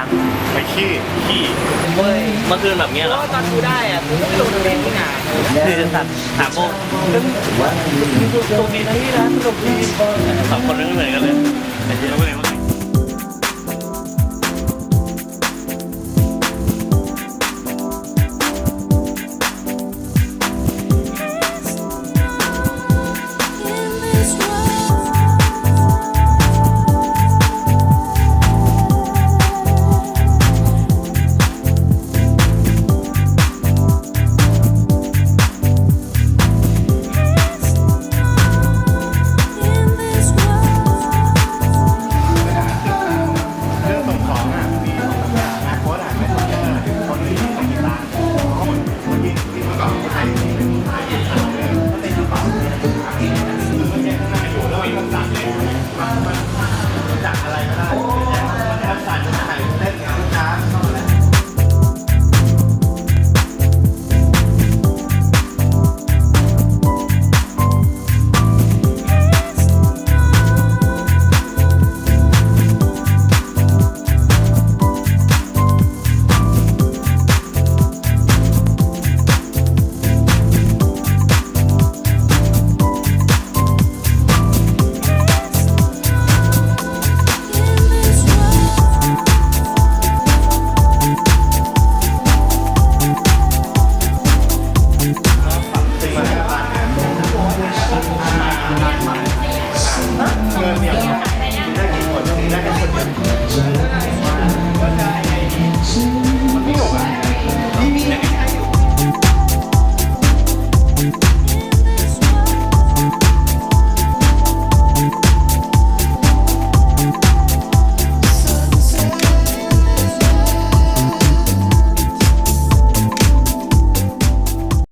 ังไปขี้ขี้เมื่อคืนแบบเนี้ยเหรอว่าตอนกูได้อะกูก็ไม่โดนตรงนี้นี่นานี่จะตัดถามโมตรงดีนะพี่นะตรงดีสองคนนึงเลย